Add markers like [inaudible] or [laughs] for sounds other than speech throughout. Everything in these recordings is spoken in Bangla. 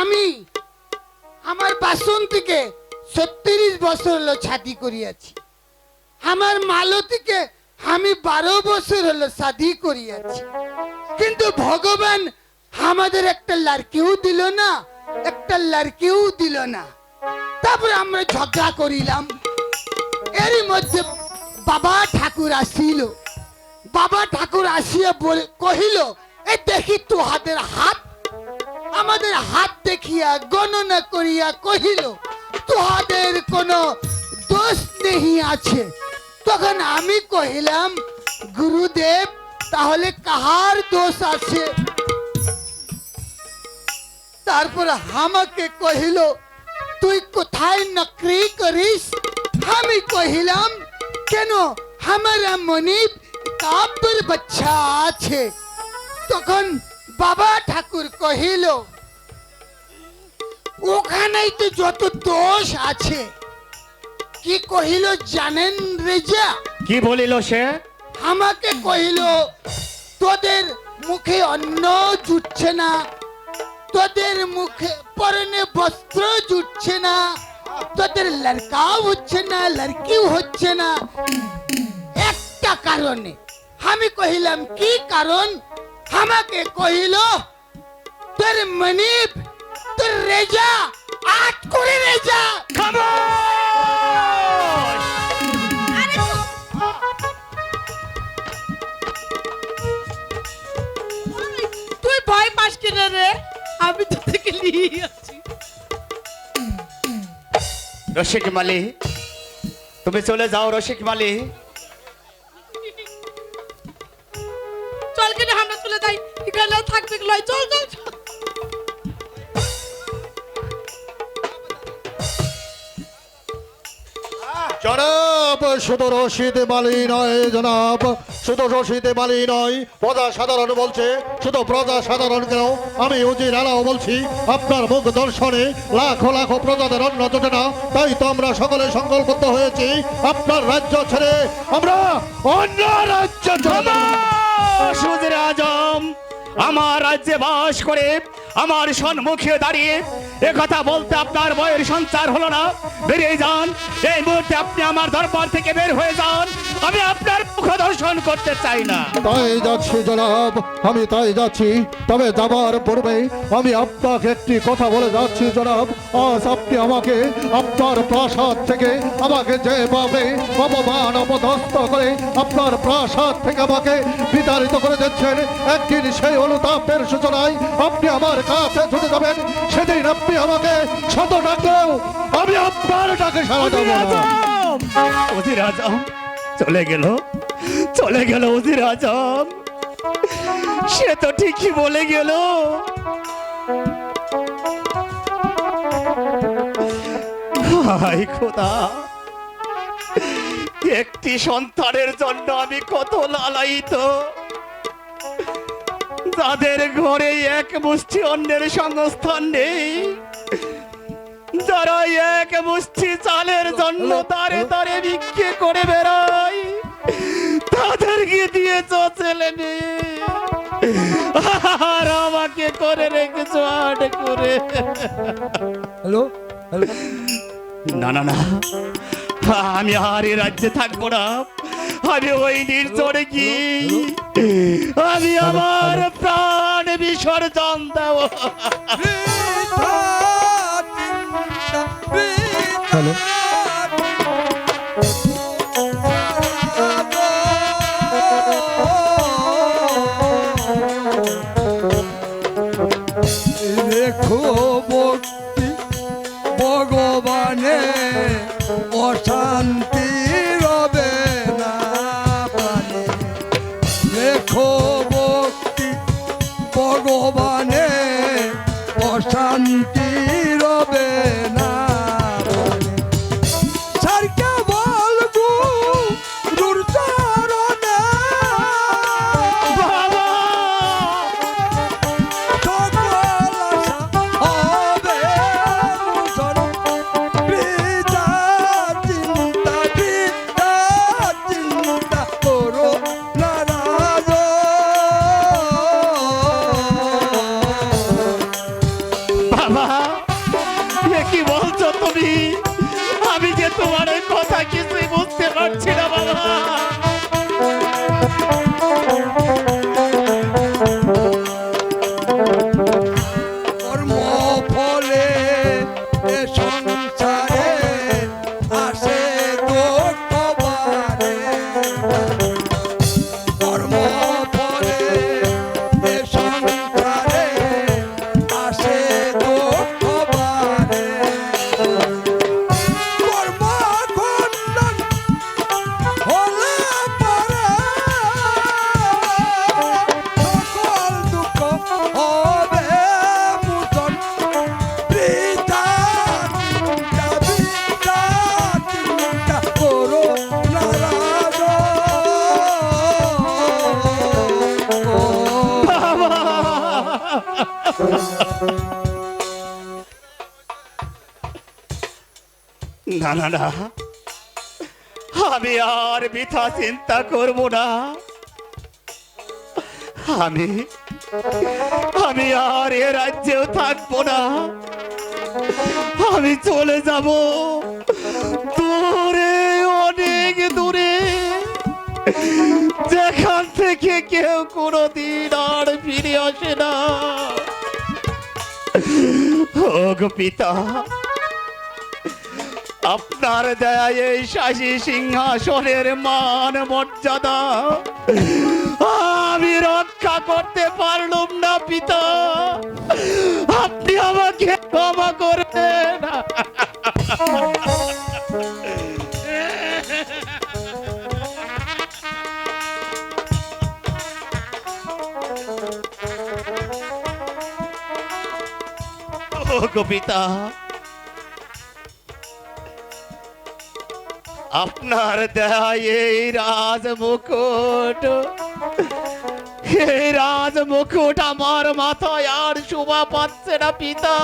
আমি আমার বাসন্তীকে ছত্রিশ বছর হলো ছাদি করিয়াছি। আমার মালতীকে আমি বারো বছর হলো শাদি করিয়াছি। কিন্তু ভগবান আমাদের একটা লাড়কিও দিল না, একটা লাড়কিও দিল না। তারপরে আমরা ঝগড়া করিলাম। এরই মধ্যে বাবা ঠাকুর আসিল। বাবা ঠাকুর আসিয়া বলে, কহিল, এ দেখি তো হাতের হাত আমাদের হাত দেখিয়া গণনা করিয়া কহিল তোহাদের কোনো দোষ নেই আছে। তখন আমি কহিলাম, গুরুদেব, তাহলে কাহার দোষ আছে? তারপর আমাকে কহিল, তুই কোথায় নকরি করিস? আমি কহিলাম, কেন? আমার মনিব কাব্যের বাচ্চা আছে। তখন বাবা ঠাকুর কহিল ওখানেই তো যত দোষ আছে কি কহিল জানেন রেজা? কি বলিল সে? আমাকে কহিল তোদের মুখে অন্ন জুটছে না তোদের মুখে পরনে বস্ত্র জুটছে না তোদের লড়কাও হচ্ছে না লড়কিও হচ্ছে না। একটা কারণে। আমি কহিলাম কি কারণ? আমাকে কহিল তোর মনিব তোর রেজা আট করে রেজা খামোশ! তুই ভয় পাস কিনা রে আমি তো থেকে নিয়ে আছি রসিক মালি তুমি চলে যাও রসিক মালি এখানে আর থাকবে কি লয় চল চল। জনাব শুধু রশিদ মালি নয় জনাব শুধু রশিদ মালি নয় প্রজা সাধারণ বলছে শুধু প্রজা সাধারণ কেন আমি উজির আলাও বলছি আপনার মুখ দর্শনে লাখো লাখো প্রজাদের অন্ন জোটে না তাই তো আমরা সকলে সংকল্পবদ্ধ হয়েছি আপনার রাজ্য ছেড়ে আমরা অন্য রাজ্য। সুদের আজম আমার রাজ্যে বাস করে, আমার সম্মুখে দাঁড়িয়ে কথা বলতে আপনার বয়ের সঞ্চার হলো না। বেরিয়ে যান, এই মুহূর্তে আপনি আমার দরবার থেকে বের হয়ে যান। আমি আপনার মুখ দর্শন করতে চাই না। তাই যাচ্ছি জনাব আমি তাই যাচ্ছি। তবে যাবার পূর্বে আমি আপনাকে একটি কথা বলে যাচ্ছি জনাব। আজ আপনি আমাকে আপনার প্রাসাদ থেকে আমাকে যেভাবে অপমান অপদস্থ করে আপনার প্রাসাদ থেকে আমাকে বিতাড়িত করে দিচ্ছেন একদিন সেই অনুতাপের সূচনায় আপনি আমার কাছে ছুটে যাবেন। সেদিন আপনি আমাকে শত ডাকলেও আমি আপনার ডাকে সারা দেবো না। আজম! চলে গেল চলে গেল উজির আজম সে তো ঠিকই বলে গেল। হাই খোদা, একটি সন্তানের জন্য আমি কত লালায়িত। যাদের ঘরে এক মুষ্টি অন্যের সংস্থান নেই যারা এক মুষ্টি চালের জন্য তারে তারে ভিক্ষে করে বেড়ায় তাদেরকে দিয়েছ ছেলে মেয়ে। আর আমাকে করে রেখেছ আট করে। হ্যালো? হ্যালো? না না না। আমি আর এ রাজ্যে থাকব না। আমি ওই নির্জনে কি? আমি আমার প্রাণ বিসর্জন দেব। ভক্তি ভগবানে অশান্তি ভগবানে অশান্তি রবে না না না না। আমি আর বৃথা চিন্তা করব না। আমি আমি আর এ রাজ্যেও থাকব না। আমি চলে যাব দূরে, অনেক দূরে। যেখান থেকে কেউ কোনোদিন আর ফিরে আসে না। ও পিতা। আপনার দয়ায় এই শাসী সিংহাসনের মান মর্যাদা। আমি রক্ষা করতে পারলাম না, পিতা। আপনি আমাকে ক্ষমা করবেন ও গো আপনার দেয় এই রাজ মুকুট এই রাজ মুকুট আমার মাথায় আর শোভা পাচ্ছে না, পিতা।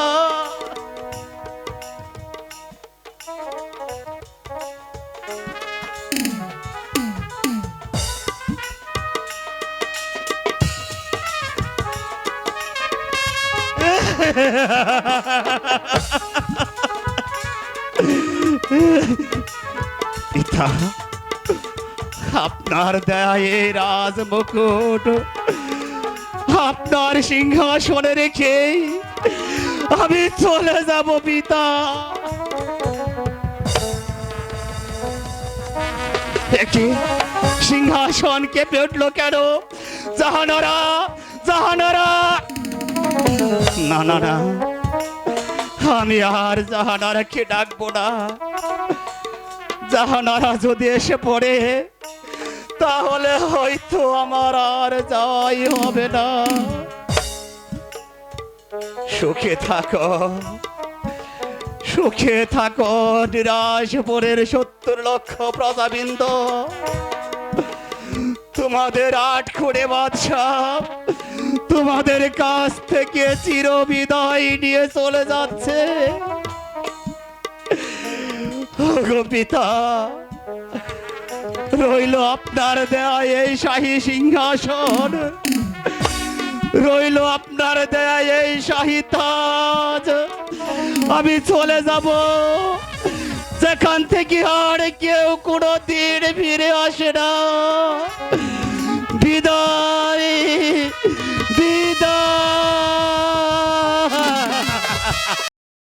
[laughs] আপনার দেয় রাজ মুকুট। আপনার সিংহাসনে রেখে আমি চলে যাব পিতা। দেখি সিংহাসন কেঁপে উঠল কেন? জাহানারা জাহানারা। না না না। আমি আর জাহানারাকে ডাকবো না। জাহানারা যদি এসে পড়ে, তাহলে হয়তো আমার আর যাই হবে না। সুখে থাকো সুখে থাকো, নিরাশপুরের সত্তর লক্ষ প্রজাবৃন্দ। তোমাদের আট খুঁড়ে বাদশাহ, তোমাদের কাছ থেকে চিরবিদায় নিয়ে চলে যাচ্ছে। পিতা রইল আপনার দেয়া এই শাহী সিংহাসন, রইল আপনার দেয়া এই শাহী তাজ। আমি চলে যাব যেখান থেকে আর কেউ কোনো দিন ফিরে আসে না। বিদায় বিদায়।